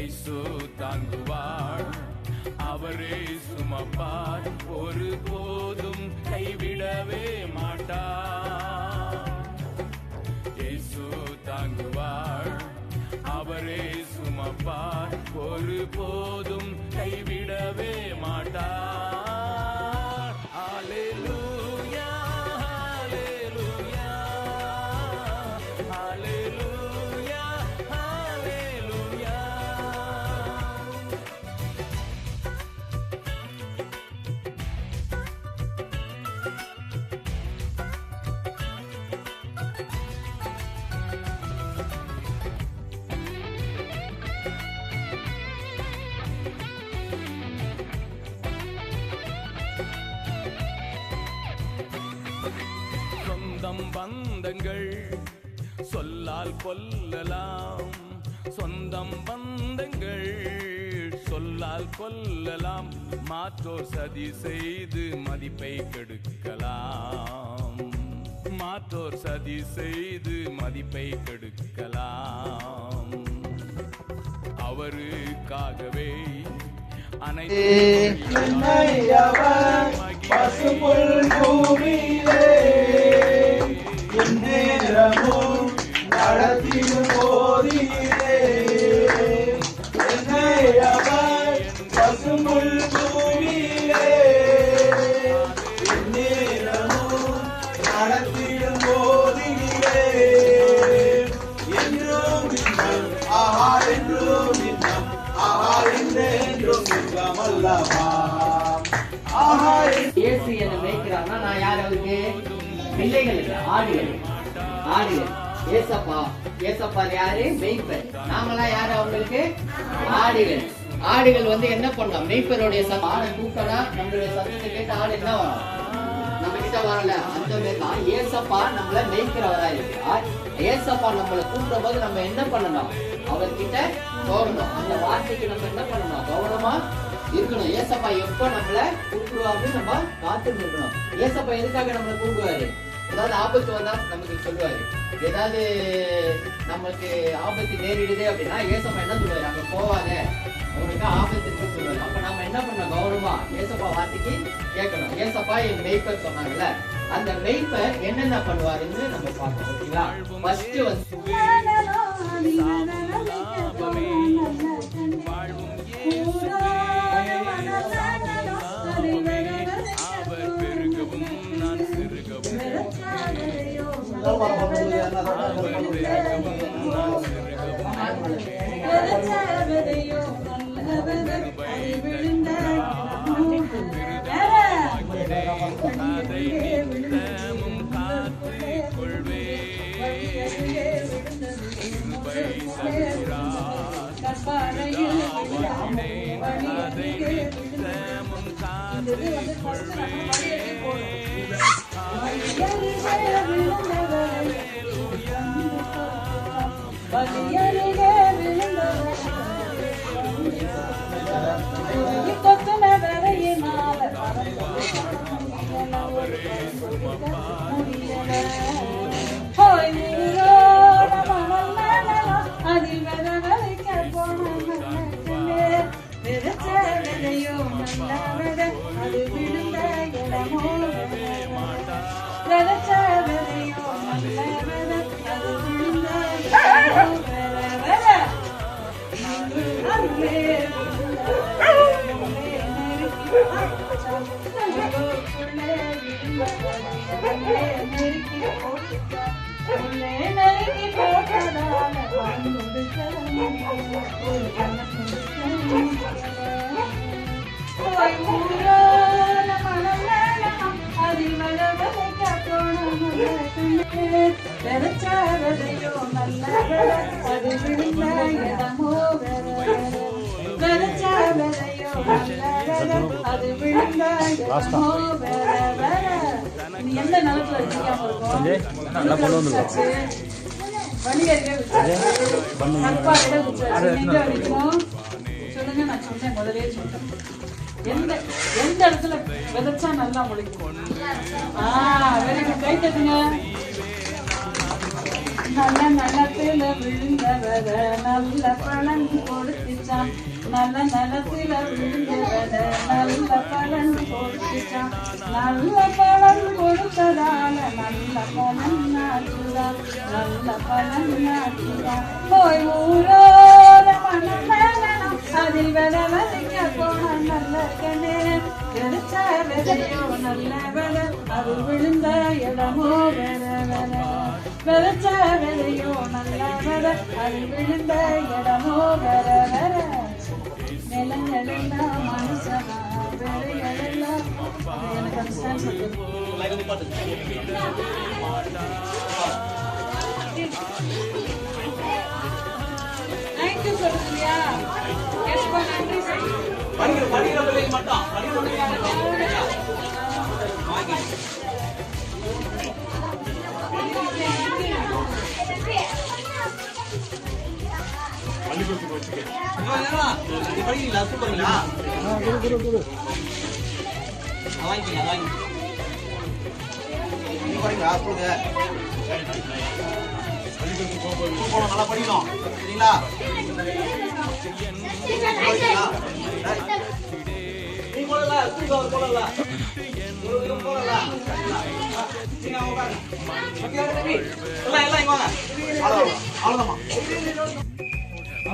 இயேசு தாங்குவார். அவரே சுமப்பார். ஒரு போதும் கைவிடவே மாட்டார். இயேசு தாங்குவார். அவரே சுமப்பார். ஒரு போதும் கைவிடவே மாட்டார். பந்தங்கள் சொல்லால் கொல்லலாம். சொந்தம் பந்தங்கள் சொல்லால் கொல்லலாம். மாற்றோர் சதி செய்து மதிப்பை கெடுக்கலாம். மாற்றோர் சதி செய்து மதிப்பை கெடுக்கலாம். அவருக்காகவே அனைத்து என்னையவர் நடத்திடும் போதிலே பிள்ளைகளுக்கு ஆடுகள் ஆடுகள் ஏசப்பா ஏசப்பா யாரு? மேய்ப்பர். நாமெல்லாம் யாரு அவங்களுக்கு? ஆடுகள் ஆடுகள் வந்து என்ன பண்ணலாம்? மெய்ப்பருடைய சத்தம். ஆடை கூப்பிட்டா நம்மளுடைய சத்தத்தை கேட்டு ஆடு என்ன வரும்? நம்ம கிட்ட வரல. அந்த மாதிரி தான் ஏசப்பா நம்மள மெய்க்கிறவரா இருக்கிறார். ஏசப்பா நம்மளை கூப்பிடும் போது நம்ம என்ன பண்ணணும்? அவர்கிட்ட போகணும் அந்த வார்த்தைக்கு நம்ம என்ன பண்ணணும்? கௌரவமா இருக்கணும். ஏசப்பா எப்ப நம்மள கூப்பிடுவாருன்னு நம்ம காத்துட்டு இருக்கணும். ஏசப்பா எதுக்காக நம்மளை கூப்பிடுவாரு? ஏதாவது ஆபத்து வந்தா நமக்கு சொல்லுவாரு. ஏதாவது நமக்கு ஆபத்து நேரிடுது அப்படின்னா ஏசப்பா என்ன சொல்லுவாரு? அங்க போவாத. உங்களுக்கு ஆபத்து சொல்லுவாரு. அப்ப நம்ம என்ன பண்ண? கௌரவமா ஏசப்பா வார்த்தைக்கு கேட்கணும். ஏசப்பா என் மெய்ப்பர் சொன்னாங்கல்ல அந்த மெய்ப்பர் என்னென்ன பண்ணுவாருன்னு நம்ம பார்க்கணும். ஓகேங்களா? ஃபர்ஸ்ட் வந்து அதை நித்தமும் காத்துக் கொள்வேன் அதை நித்தமும் காத்துக் கொள்வேன் வச்சாச்சு. எங்க வைக்கணும்? சொல்லுங்க நான் சொன்னேன் முதலே சொன்னேன் எந்த எந்த இடத்துல விதைச்சா நல்லா முளைக்கும் ஆ வெரி குட் கை தட்டுங்க நல்ல நிலத்துல விழுந்த வித நல்ல பலன் கொடுத்துச்சான் நல்ல நிலத்துல விழுந்த வித நல்ல பலன் கொடுத்துச்சான் நல்ல பலன் கொடுத்ததால நல்ல பலன் நாட்டுதான் நல்ல பலன் நாட்டுதான் போய் ஊரோட மனம் வேணும் அதில் வித விதைக்க போன நல்ல கண்ணே. எடுத்த விதையோ நல்ல வேலை அது விழுந்த இடமோ வேற வேற. விதைச்ச விதையோ நல்ல வர அது விழுந்த இடமோ வர வர நிலங்களெல்லாம் மனுஷனா எனக்கு அந்த நன்றி படிக்கிற படிக்கிற பிள்ளைங்க மட்டும். படிக்கிற பிள்ளைங்க நல்லா படிக்கணும் சரிங்களா படிக்கிறீங்களா? நீ போடல ஸ்கூல் அவர் போடல ஒரு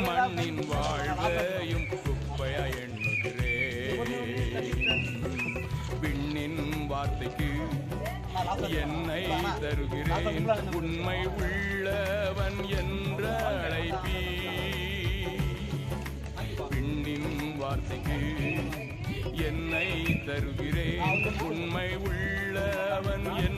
மண்ணின் வாழ்வையும் குப்பையா எண்ணுகிறேன் விண்ணின் வார்த்தைக்கு என்னை தருகிறேன். உண்மை உள்ளவன் என்ற அழைப்பி. விண்ணின் வார்த்தைக்கு என்னை தருகிறேன். உண்மை உள்ளவன் என்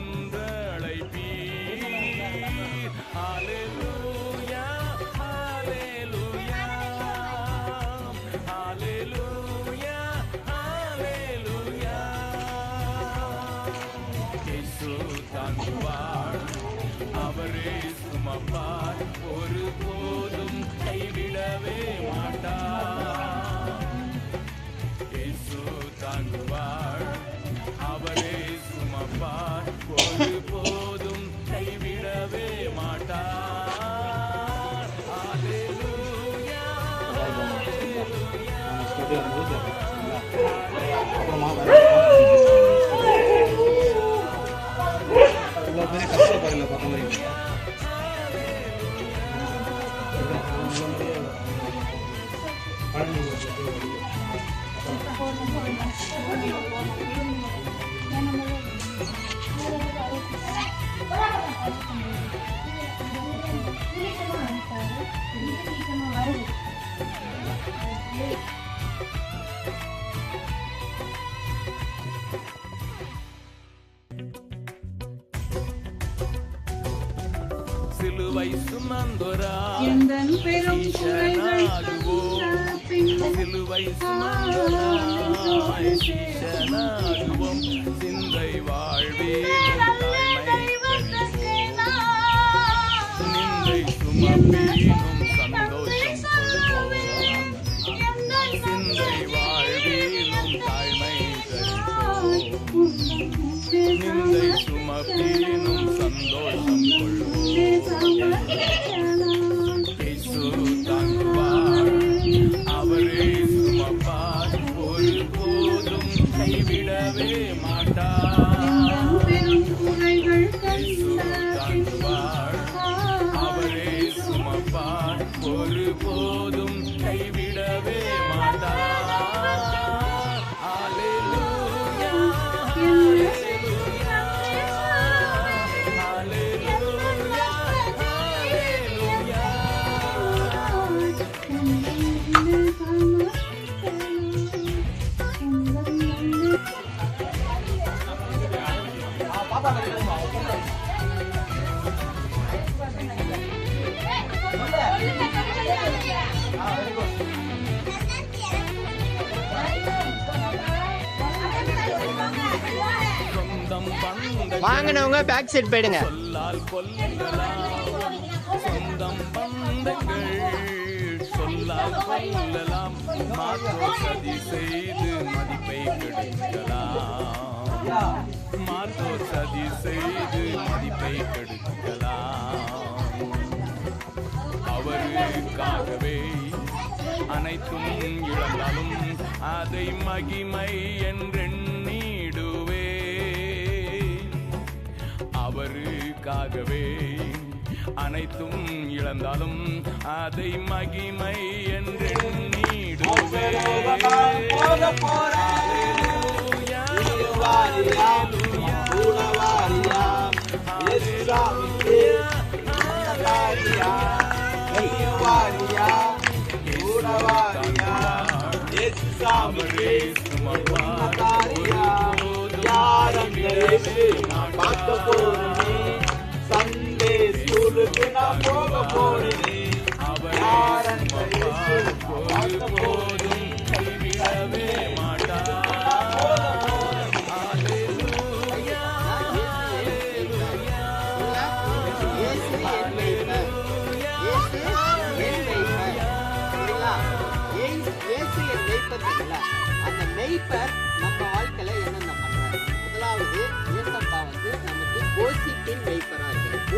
சிலுவை சுமந்தொராய் சீஷனாகுவோம் சிந்தை வாழ்வே தாழ்மை நிந்தை சுமப்பீனும் ஒரு போது வாங்கினவங்க பேக் சைட் போயிடுங்க. சொந்தம் பந்தங்கள் சொல்லால் கொல்லலாம். மாற்றோ சதி செய்து மதிப்பை கெடுக்கலாம். மாற்றோ சதி செய்து மதிப்பை கெடுக்கலாம். அவருக்காகவே அனைத்தும் இழந்தாலும் அதை மகிமை என்றெண்ணிடுவே அவருக்காகவே அனைத்தும் இழந்தாலும் அதை மகிமை என்றெண்ணிடுவே போக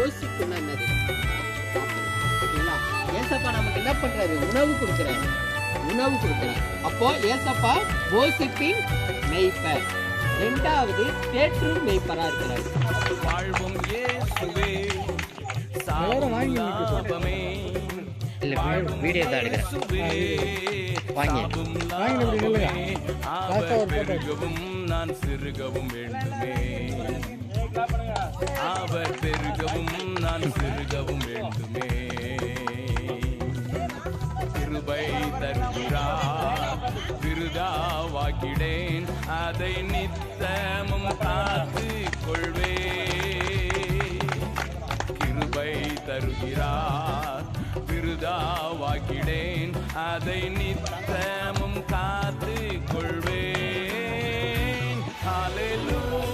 போஷிப்புன்னா என்னது? ஏசப்பா நமக்கு என்ன பண்றாரு? உணவு கொடுக்கிறாரு. உணவு கொடுக்கிறார். அப்போ ஏசப்பா போஷிப்பின் மெய்ப்பர். ரெண்டாவது தேற்றும் மெய்ப்பரா இருக்கிறார். வாழ்வும் இயேசுவே. சாபமே. இல்ல வீடியோ தான் எடுக்கிறேன். வாங்கி. நான் சிறுகவும் வேண்டுமே. அவர் பெருகவும் நான் பெருகவும் வேண்டுமே. கிருபை தருகிறார் விருதாவாக்கிடேன். அதை நித்தமும் காத்து கொள்வே கிருபை தருகிறார் விருதாவாக்கிடேன். அதை நித்தமும் காத்து கொள்வேன் ஹalleluya.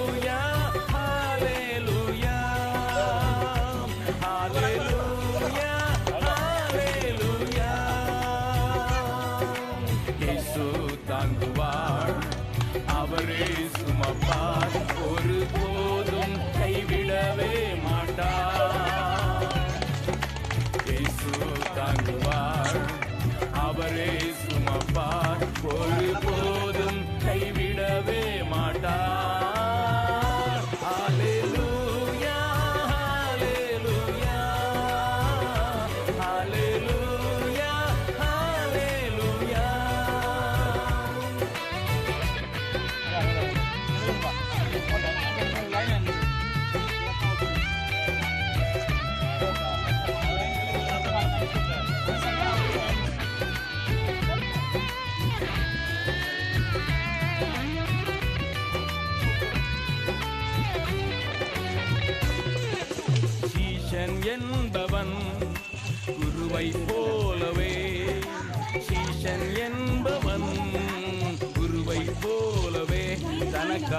அவரே சுமப்பார். ஒரு போதும் கைவிடவே மாட்டார். தாங்குவார். அவரே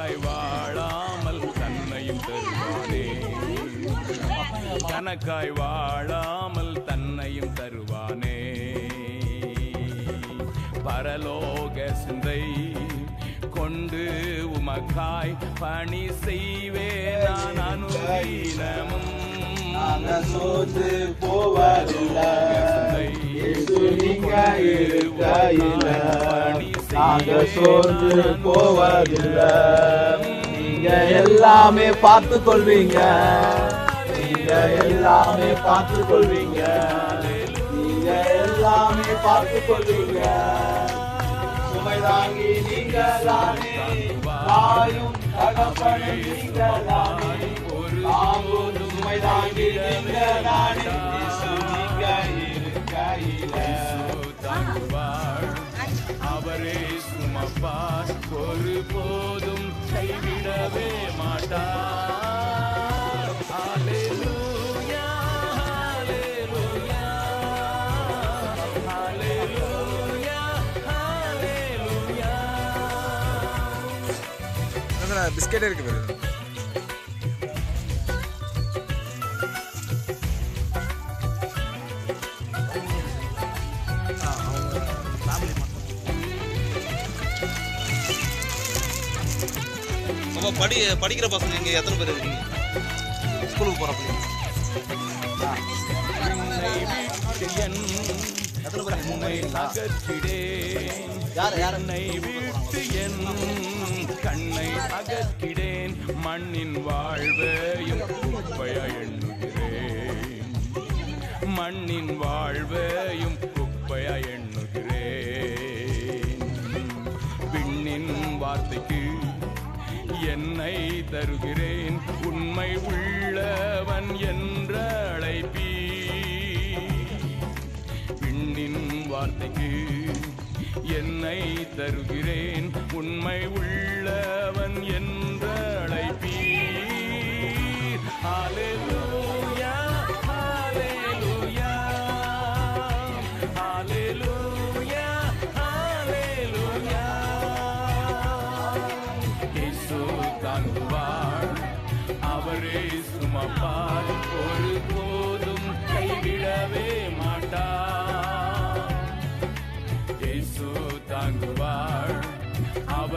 தனக்காய் வாழாமல் தன்னையும் தருவானே. தனக்காய் வாழாமல் தன்னையும் தருவானே. பரலோக சிந்தை கொண்டு உமக்காய் பணி செய்வேன். நான் அனுதீனமும் சோர்ந்து போவதில்லை. இயேசு நீங்க நாங்க சோர்ந்து போவதில்லை. நீங்க எல்லாமே பார்த்து கொள்வீங்க நீங்க எல்லாமே பார்த்து கொள்வீங்க நீங்க எல்லாமே பார்த்து கொள்வீங்க சுமை தாங்கி நீங்க தாயும் தகப்பனை நீங்க தானே தாங்கும் சுமை தாங்கி நீங்க தானே நீங்க இருக்கையில. தாங்குவார் கொடுப்பார் ஒரு போதும் கைவிடவே மாட்டார் hallelujah hallelujah hallelujah hallelujah biscuit இருக்கு இப்போ படி படிக்கிற பசங்க இங்கே எத்தனை பேர் இருக்கீங்க? ஸ்கூலுக்கு போகிற பிள்ளைங்க கண்ணை அகற்றிடேன் மண்ணின் வாழ்வையும் குப்பையா எண்ணுகிறேன் மண்ணின் வாழ்வையும் குப்பையா எண்ணுகிறேன். விண்ணின் வார்த்தைக்கு என்னை தருகிறேன். உண்மை உள்ளவன் என்ற அழைப்பீ விண்ணின் வார்த்தைக்கு என்னை தருகிறேன். உண்மை உள்ளவன் என்ற அழைப்பீர் ஹalleluya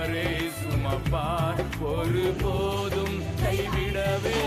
அவரே சுமப்பார். ஒரு போதும் கைவிடவே